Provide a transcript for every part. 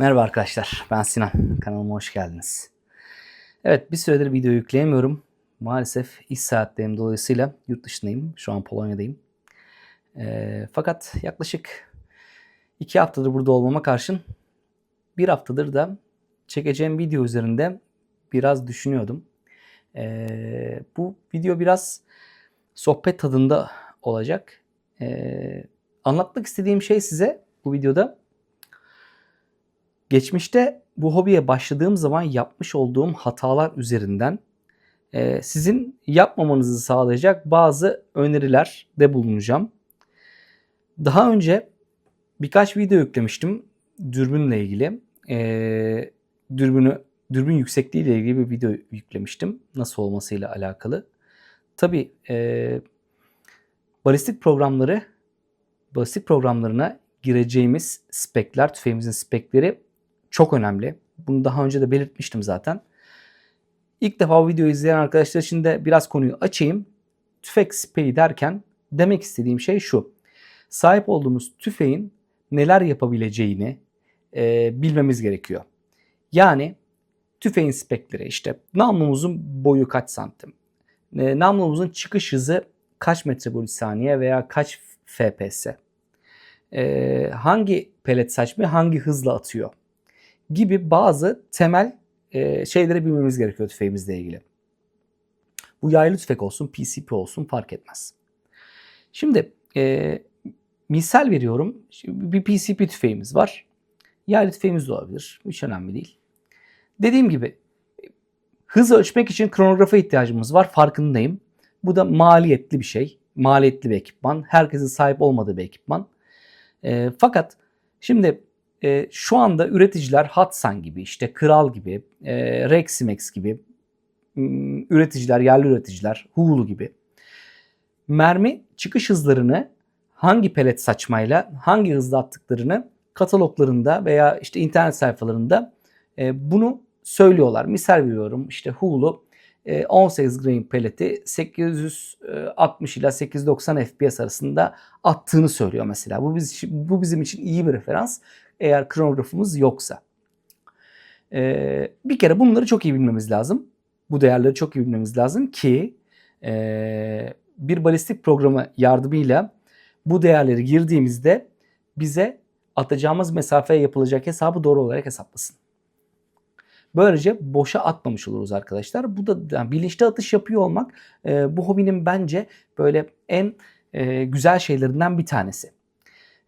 Merhaba arkadaşlar, ben Sinan. Kanalıma hoş geldiniz. Evet, bir süredir video yükleyemiyorum. Maalesef iş saatlerim dolayısıyla yurt dışındayım. Şu an Polonya'dayım. Ee, fakat yaklaşık iki haftadır burada olmama karşın bir haftadır da çekeceğim video üzerinde biraz düşünüyordum. Ee, bu video biraz sohbet tadında olacak. Ee, anlatmak istediğim şey size bu videoda Geçmişte bu hobiye başladığım zaman yapmış olduğum hatalar üzerinden e, sizin yapmamanızı sağlayacak bazı öneriler de bulunacağım. Daha önce birkaç video yüklemiştim dürbünle ilgili. E, dürbünü dürbün yüksekliği ile ilgili bir video yüklemiştim. Nasıl olmasıyla alakalı. Tabi e, balistik programları balistik programlarına gireceğimiz spekler, tüfeğimizin spekleri çok önemli. Bunu daha önce de belirtmiştim zaten. İlk defa video izleyen arkadaşlar için de biraz konuyu açayım. Tüfek speyi derken demek istediğim şey şu. Sahip olduğumuz tüfeğin neler yapabileceğini e, bilmemiz gerekiyor. Yani tüfeğin spekleri işte namlumuzun boyu kaç santim, e, namlumuzun çıkış hızı kaç metre bölü saniye veya kaç FPS, e, hangi pelet saçmayı hangi hızla atıyor gibi bazı temel e, şeyleri bilmemiz gerekiyor tüfeğimizle ilgili. Bu yaylı tüfek olsun, PCP olsun fark etmez. Şimdi e, misal veriyorum. Şimdi bir PCP tüfeğimiz var. Yaylı tüfeğimiz de olabilir. Hiç önemli değil. Dediğim gibi hız ölçmek için kronografa ihtiyacımız var. Farkındayım. Bu da maliyetli bir şey. Maliyetli bir ekipman. Herkesin sahip olmadığı bir ekipman. E, fakat şimdi e, şu anda üreticiler Hatsan gibi, işte Kral gibi, e, Reximex gibi üreticiler, yerli üreticiler, Hulu gibi mermi çıkış hızlarını hangi pelet saçmayla hangi hızda attıklarını kataloglarında veya işte internet sayfalarında e, bunu söylüyorlar. Misal veriyorum işte Hulu 18 e, grain peleti 860 ile 890 FPS arasında attığını söylüyor mesela. Bu, biz, bu bizim için iyi bir referans eğer kronografımız yoksa. Ee, bir kere bunları çok iyi bilmemiz lazım. Bu değerleri çok iyi bilmemiz lazım ki e, bir balistik programı yardımıyla bu değerleri girdiğimizde bize atacağımız mesafeye yapılacak hesabı doğru olarak hesaplasın. Böylece boşa atmamış oluruz arkadaşlar. Bu da yani bilinçli atış yapıyor olmak e, bu hobinin bence böyle en e, güzel şeylerinden bir tanesi.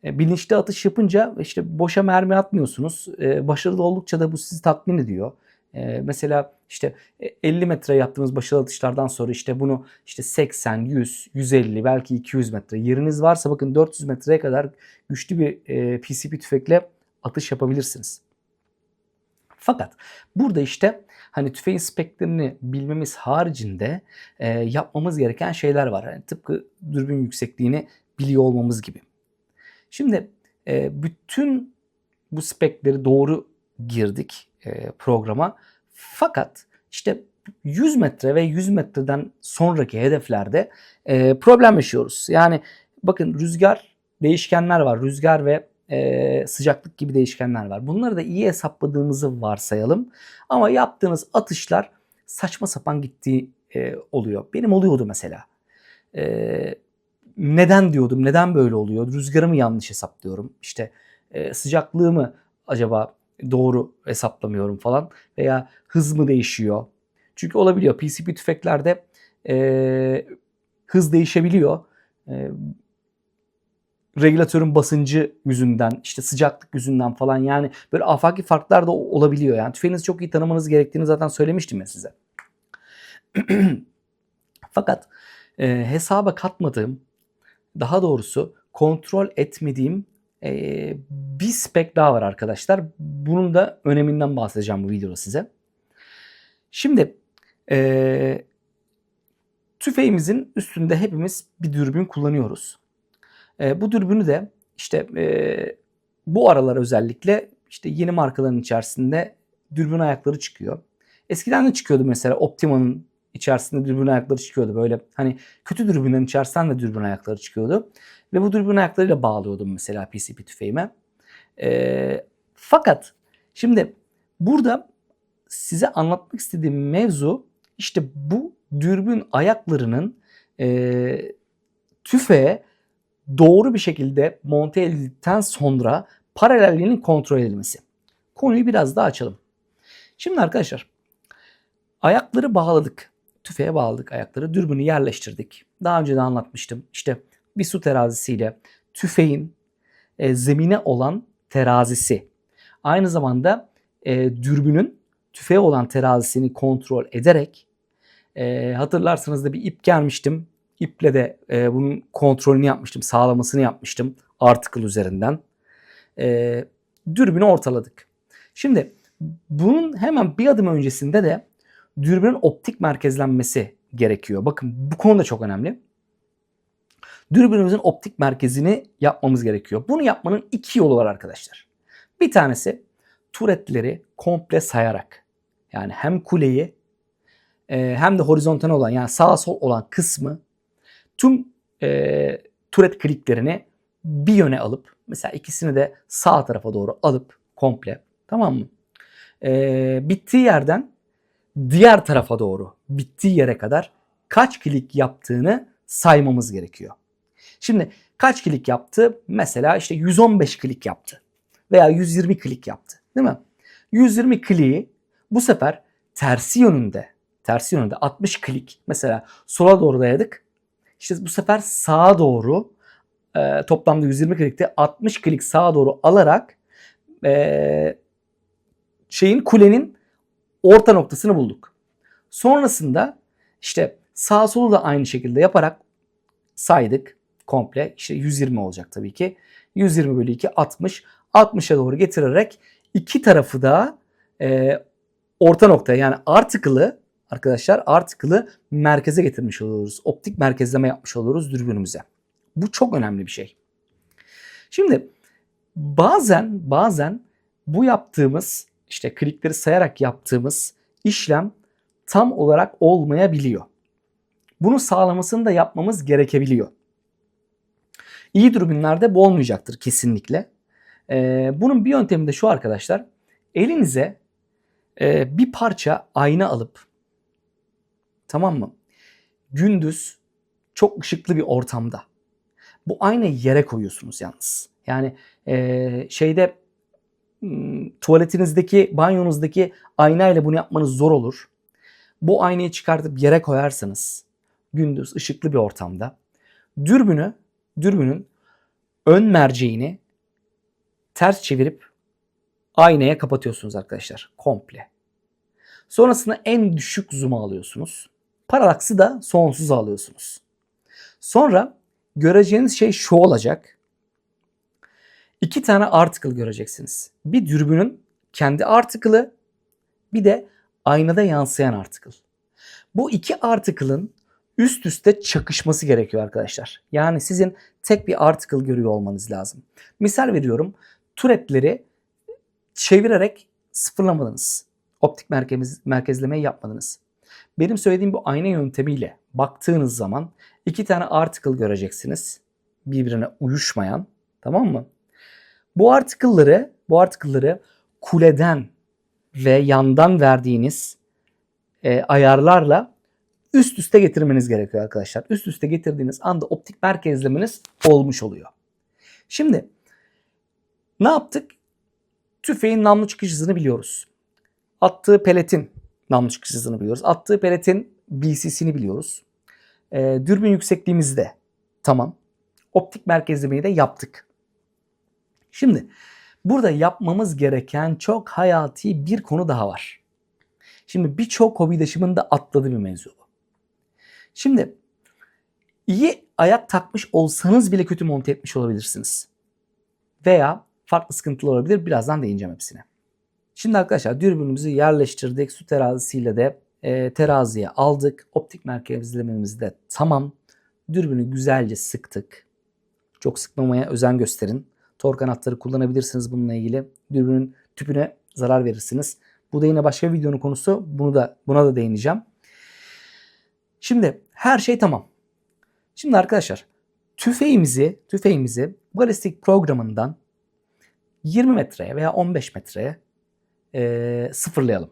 E, bilinçli atış yapınca işte boşa mermi atmıyorsunuz. E, başarılı oldukça da bu sizi tatmin ediyor. E, mesela işte 50 metre yaptığımız başarılı atışlardan sonra işte bunu işte 80, 100, 150 belki 200 metre yeriniz varsa bakın 400 metreye kadar güçlü bir PCP tüfekle atış yapabilirsiniz. Fakat burada işte hani tüfeğin speklerini bilmemiz haricinde yapmamız gereken şeyler var. Yani tıpkı dürbün yüksekliğini biliyor olmamız gibi. Şimdi e, bütün bu spekleri doğru girdik e, programa. Fakat işte 100 metre ve 100 metreden sonraki hedeflerde e, problem yaşıyoruz. Yani bakın rüzgar değişkenler var. Rüzgar ve e, sıcaklık gibi değişkenler var. Bunları da iyi hesapladığımızı varsayalım. Ama yaptığınız atışlar saçma sapan gittiği e, oluyor. Benim oluyordu mesela. E, neden diyordum, neden böyle oluyor? Rüzgarı mı yanlış hesaplıyorum? İşte e, sıcaklığı mı acaba doğru hesaplamıyorum falan veya hız mı değişiyor? Çünkü olabiliyor. PCP tüfeklerde e, hız değişebiliyor. E, regülatörün basıncı yüzünden, işte sıcaklık yüzünden falan yani böyle afaki farklar da olabiliyor. Yani tüfeğinizi çok iyi tanımanız gerektiğini zaten söylemiştim ya size. Fakat e, hesaba katmadığım daha doğrusu kontrol etmediğim e, bir spek daha var arkadaşlar. Bunun da öneminden bahsedeceğim bu videoda size. Şimdi e, tüfeğimizin üstünde hepimiz bir dürbün kullanıyoruz. E, bu dürbünü de işte e, bu aralar özellikle işte yeni markaların içerisinde dürbün ayakları çıkıyor. Eskiden de çıkıyordu mesela Optima'nın içerisinde dürbün ayakları çıkıyordu. Böyle hani kötü dürbünlerin içerisinden de dürbün ayakları çıkıyordu. Ve bu dürbün ayaklarıyla bağlıyordum mesela PCP tüfeğime. E, fakat Şimdi burada size anlatmak istediğim mevzu işte bu dürbün ayaklarının e, tüfeğe doğru bir şekilde monte edildikten sonra paralelliğinin kontrol edilmesi. Konuyu biraz daha açalım. Şimdi arkadaşlar ayakları bağladık. Tüfeğe bağladık ayakları. Dürbünü yerleştirdik. Daha önce de anlatmıştım. İşte bir su terazisiyle tüfeğin e, zemine olan terazisi. Aynı zamanda e, dürbünün tüfeğe olan terazisini kontrol ederek e, hatırlarsanız da bir ip gelmiştim. İple de e, bunun kontrolünü yapmıştım, sağlamasını yapmıştım article üzerinden. E, dürbünü ortaladık. Şimdi bunun hemen bir adım öncesinde de dürbünün optik merkezlenmesi gerekiyor. Bakın bu konu da çok önemli. Dürbünümüzün optik merkezini yapmamız gerekiyor. Bunu yapmanın iki yolu var arkadaşlar. Bir tanesi turetleri komple sayarak. Yani hem kuleyi e, hem de horizontal olan yani sağ sol olan kısmı tüm e, turet kliklerini bir yöne alıp mesela ikisini de sağ tarafa doğru alıp komple tamam mı? E, bittiği yerden diğer tarafa doğru bittiği yere kadar kaç klik yaptığını saymamız gerekiyor. Şimdi kaç klik yaptı? Mesela işte 115 klik yaptı veya 120 klik yaptı değil mi? 120 kliği bu sefer tersi yönünde tersi yönünde 60 klik mesela sola doğru dayadık. İşte bu sefer sağa doğru e, toplamda 120 klikte 60 klik sağa doğru alarak e, şeyin kulenin orta noktasını bulduk. Sonrasında işte sağ solu da aynı şekilde yaparak saydık komple. İşte 120 olacak tabii ki. 120 bölü 2 60. 60'a doğru getirerek iki tarafı da e, orta noktaya yani article'ı arkadaşlar article'ı merkeze getirmiş oluyoruz. Optik merkezleme yapmış oluyoruz dürbünümüze. Bu çok önemli bir şey. Şimdi bazen bazen bu yaptığımız işte klikleri sayarak yaptığımız işlem tam olarak olmayabiliyor. Bunu sağlamasını da yapmamız gerekebiliyor. İyi dürbünlerde bu olmayacaktır kesinlikle. Ee, bunun bir yöntemi de şu arkadaşlar. Elinize e, bir parça ayna alıp tamam mı? Gündüz çok ışıklı bir ortamda bu aynayı yere koyuyorsunuz yalnız. Yani e, şeyde tuvaletinizdeki, banyonuzdaki aynayla bunu yapmanız zor olur. Bu aynayı çıkartıp yere koyarsanız gündüz ışıklı bir ortamda dürbünü, dürbünün ön merceğini ters çevirip aynaya kapatıyorsunuz arkadaşlar komple. Sonrasında en düşük zoom'a alıyorsunuz. Paralaksı da sonsuza alıyorsunuz. Sonra göreceğiniz şey şu olacak. İki tane article göreceksiniz. Bir dürbünün kendi article'ı bir de aynada yansıyan article. Bu iki article'ın üst üste çakışması gerekiyor arkadaşlar. Yani sizin tek bir article görüyor olmanız lazım. Misal veriyorum. Turetleri çevirerek sıfırlamadınız. Optik merkez, merkezlemeyi yapmadınız. Benim söylediğim bu ayna yöntemiyle baktığınız zaman iki tane article göreceksiniz. Birbirine uyuşmayan. Tamam mı? Bu article'ları, bu article'ları kuleden ve yandan verdiğiniz e, ayarlarla üst üste getirmeniz gerekiyor arkadaşlar. Üst üste getirdiğiniz anda optik merkezlemeniz olmuş oluyor. Şimdi ne yaptık? Tüfeğin namlu çıkış hızını biliyoruz. Attığı peletin namlu çıkış hızını biliyoruz. Attığı peletin BC'sini biliyoruz. E, dürbün yüksekliğimizi de tamam. Optik merkezlemeyi de yaptık. Şimdi burada yapmamız gereken çok hayati bir konu daha var. Şimdi birçok hobidaşımın da atladığı bir mevzu bu. Şimdi iyi ayak takmış olsanız bile kötü monte etmiş olabilirsiniz. Veya farklı sıkıntılar olabilir. Birazdan değineceğim hepsine. Şimdi arkadaşlar dürbünümüzü yerleştirdik. Su terazisiyle de e, teraziye aldık. Optik merkezlememiz de tamam. Dürbünü güzelce sıktık. Çok sıkmamaya özen gösterin. Tork anahtarı kullanabilirsiniz bununla ilgili. Dürbünün tüpüne zarar verirsiniz. Bu da yine başka bir videonun konusu. Bunu da buna da değineceğim. Şimdi her şey tamam. Şimdi arkadaşlar tüfeğimizi tüfeğimizi balistik programından 20 metreye veya 15 metreye e, sıfırlayalım.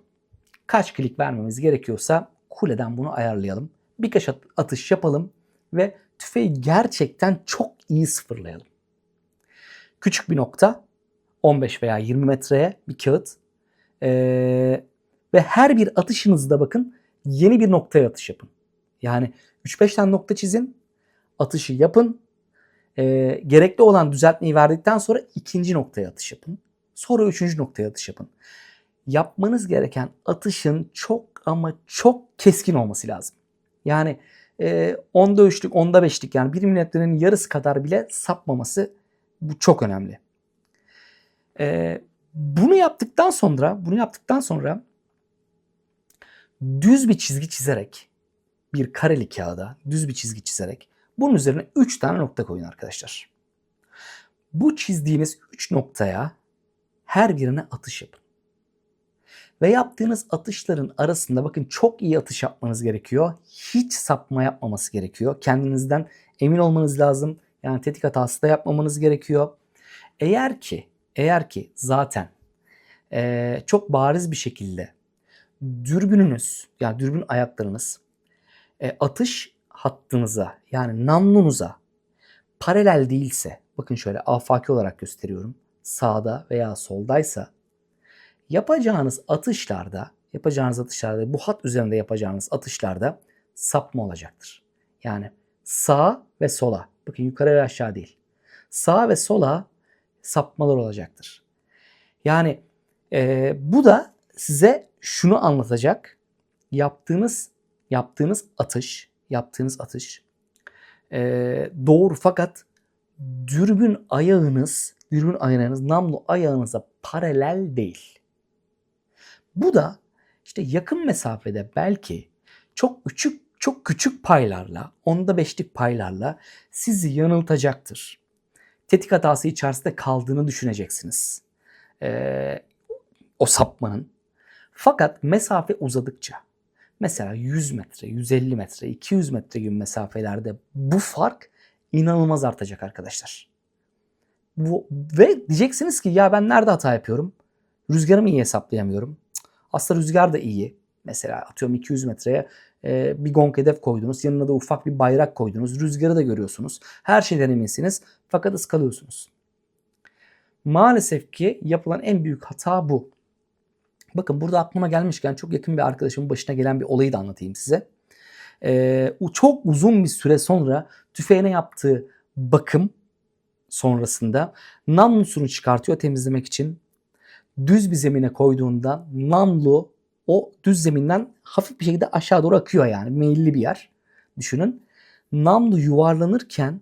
Kaç klik vermemiz gerekiyorsa kuleden bunu ayarlayalım. Birkaç at- atış yapalım ve tüfeği gerçekten çok iyi sıfırlayalım. Küçük bir nokta 15 veya 20 metreye bir kağıt Ee, ve her bir atışınızda bakın yeni bir noktaya atış yapın. Yani 3-5 tane nokta çizin, atışı yapın. Ee, gerekli olan düzeltmeyi verdikten sonra ikinci noktaya atış yapın. Sonra üçüncü noktaya atış yapın. Yapmanız gereken atışın çok ama çok keskin olması lazım. Yani e, onda üçlük, onda beşlik yani bir milimetrenin yarısı kadar bile sapmaması bu çok önemli. Ee, bunu yaptıktan sonra, bunu yaptıktan sonra düz bir çizgi çizerek bir kareli kağıda düz bir çizgi çizerek bunun üzerine 3 tane nokta koyun arkadaşlar. Bu çizdiğiniz 3 noktaya her birine atış yapın. Ve yaptığınız atışların arasında bakın çok iyi atış yapmanız gerekiyor. Hiç sapma yapmaması gerekiyor. Kendinizden emin olmanız lazım. Yani tetik hatası da yapmamanız gerekiyor. Eğer ki eğer ki zaten eee, çok bariz bir şekilde dürbününüz yani dürbün ayaklarınız e, atış hattınıza yani namlunuza paralel değilse bakın şöyle afaki olarak gösteriyorum sağda veya soldaysa yapacağınız atışlarda yapacağınız atışlarda bu hat üzerinde yapacağınız atışlarda sapma olacaktır. Yani sağ ve sola bakın yukarı ve aşağı değil sağ ve sola sapmalar olacaktır. Yani e, bu da size şunu anlatacak. Yaptığınız yaptığınız atış, yaptığınız atış e, doğru fakat dürbün ayağınız, dürbün ayağınız namlu ayağınıza paralel değil. Bu da işte yakın mesafede belki çok küçük çok küçük paylarla, onda beşlik paylarla sizi yanıltacaktır. Tetik hatası içerisinde kaldığını düşüneceksiniz. Ee, o sapmanın. Fakat mesafe uzadıkça mesela 100 metre, 150 metre, 200 metre gibi mesafelerde bu fark inanılmaz artacak arkadaşlar. Bu, ve diyeceksiniz ki ya ben nerede hata yapıyorum? Rüzgarımı iyi hesaplayamıyorum. Aslında rüzgar da iyi. Mesela atıyorum 200 metreye e, bir gong hedef koydunuz. Yanına da ufak bir bayrak koydunuz. Rüzgarı da görüyorsunuz. Her şeyden eminsiniz. Fakat ıskalıyorsunuz. Maalesef ki yapılan en büyük hata bu. Bakın burada aklıma gelmişken çok yakın bir arkadaşımın başına gelen bir olayı da anlatayım size. Ee, çok uzun bir süre sonra tüfeğine yaptığı bakım sonrasında namlusunu çıkartıyor temizlemek için. Düz bir zemine koyduğunda namlu o düz zeminden hafif bir şekilde aşağı doğru akıyor yani meyilli bir yer. Düşünün. Namlu yuvarlanırken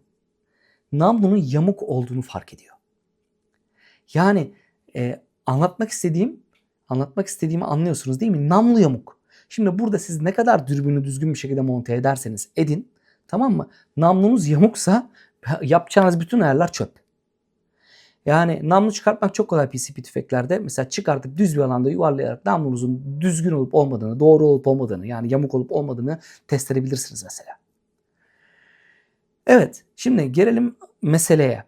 namlunun yamuk olduğunu fark ediyor. Yani e, anlatmak istediğim anlatmak istediğimi anlıyorsunuz değil mi? Namlu yamuk. Şimdi burada siz ne kadar dürbünü düzgün bir şekilde monte ederseniz edin tamam mı? Namlunuz yamuksa yapacağınız bütün ayarlar çöp. Yani namlu çıkartmak çok kolay PCP tüfeklerde. Mesela çıkartıp düz bir alanda yuvarlayarak namlunuzun düzgün olup olmadığını, doğru olup olmadığını yani yamuk olup olmadığını test edebilirsiniz mesela. Evet şimdi gelelim meseleye.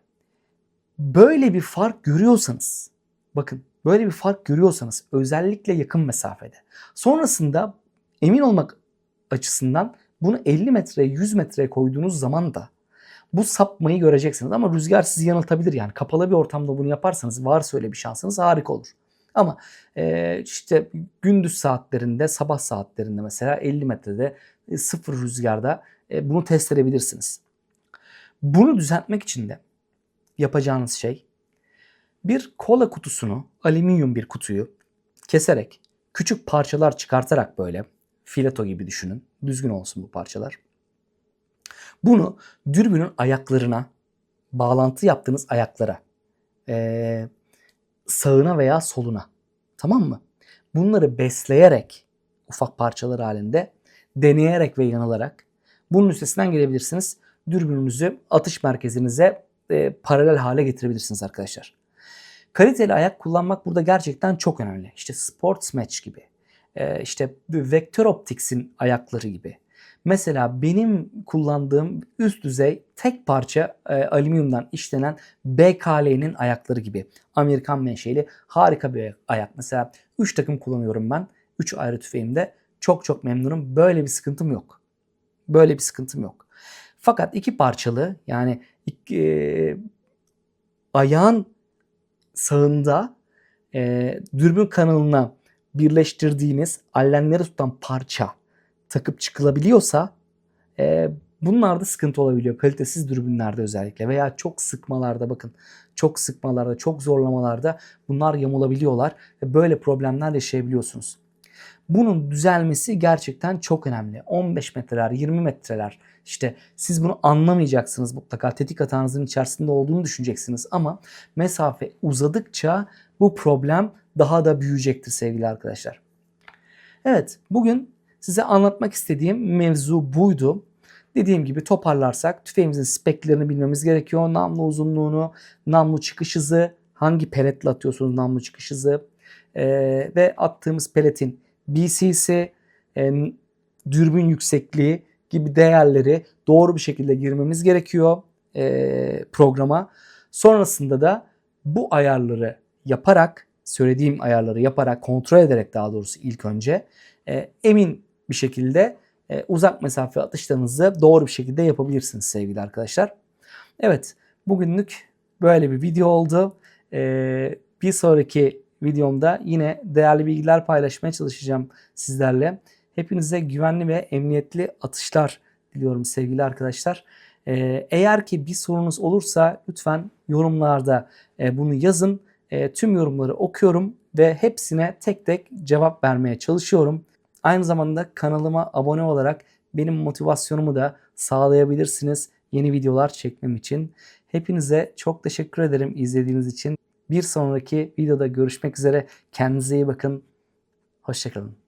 Böyle bir fark görüyorsanız bakın böyle bir fark görüyorsanız özellikle yakın mesafede sonrasında emin olmak açısından bunu 50 metreye 100 metreye koyduğunuz zaman da bu sapmayı göreceksiniz. Ama rüzgar sizi yanıltabilir yani. Kapalı bir ortamda bunu yaparsanız varsa öyle bir şansınız harika olur. Ama e, işte gündüz saatlerinde, sabah saatlerinde mesela 50 metrede e, sıfır rüzgarda e, bunu test edebilirsiniz. Bunu düzeltmek için de yapacağınız şey bir kola kutusunu, alüminyum bir kutuyu keserek, küçük parçalar çıkartarak böyle fileto gibi düşünün. Düzgün olsun bu parçalar. Bunu dürbünün ayaklarına, bağlantı yaptığınız ayaklara, ee, sağına veya soluna tamam mı? Bunları besleyerek ufak parçalar halinde deneyerek ve yanılarak bunun üstesinden gelebilirsiniz. Dürbününüzü atış merkezinize e, paralel hale getirebilirsiniz arkadaşlar. Kaliteli ayak kullanmak burada gerçekten çok önemli. İşte Sports Match gibi, e, işte Vector Optics'in ayakları gibi. Mesela benim kullandığım üst düzey tek parça e, alüminyumdan işlenen BKL'nin ayakları gibi. Amerikan menşeli harika bir ayak. Mesela 3 takım kullanıyorum ben. 3 ayrı tüfeğimde. Çok çok memnunum. Böyle bir sıkıntım yok. Böyle bir sıkıntım yok. Fakat iki parçalı yani iki, e, ayağın sağında e, dürbün kanalına birleştirdiğiniz allenleri tutan parça takıp çıkılabiliyorsa e, bunlarda sıkıntı olabiliyor. Kalitesiz dürbünlerde özellikle veya çok sıkmalarda bakın çok sıkmalarda, çok zorlamalarda bunlar yamulabiliyorlar ve böyle problemler yaşayabiliyorsunuz. Bunun düzelmesi gerçekten çok önemli. 15 metreler, 20 metreler işte siz bunu anlamayacaksınız mutlaka. Tetik hatanızın içerisinde olduğunu düşüneceksiniz ama mesafe uzadıkça bu problem daha da büyüyecektir sevgili arkadaşlar. Evet bugün size anlatmak istediğim mevzu buydu. Dediğim gibi toparlarsak tüfeğimizin speklerini bilmemiz gerekiyor. Namlu uzunluğunu, namlu çıkış hızı, hangi peletle atıyorsunuz namlu çıkış hızı ee, ve attığımız peletin BC'si, e, dürbün yüksekliği gibi değerleri doğru bir şekilde girmemiz gerekiyor e, programa. Sonrasında da bu ayarları yaparak, söylediğim ayarları yaparak, kontrol ederek daha doğrusu ilk önce e, emin bir şekilde e, uzak mesafe atışlarınızı doğru bir şekilde yapabilirsiniz sevgili arkadaşlar. Evet bugünlük böyle bir video oldu. E, bir sonraki videomda yine değerli bilgiler paylaşmaya çalışacağım sizlerle. Hepinize güvenli ve emniyetli atışlar diliyorum sevgili arkadaşlar. E, eğer ki bir sorunuz olursa lütfen yorumlarda e, bunu yazın. E, tüm yorumları okuyorum ve hepsine tek tek cevap vermeye çalışıyorum. Aynı zamanda kanalıma abone olarak benim motivasyonumu da sağlayabilirsiniz yeni videolar çekmem için. Hepinize çok teşekkür ederim izlediğiniz için. Bir sonraki videoda görüşmek üzere. Kendinize iyi bakın. Hoşçakalın.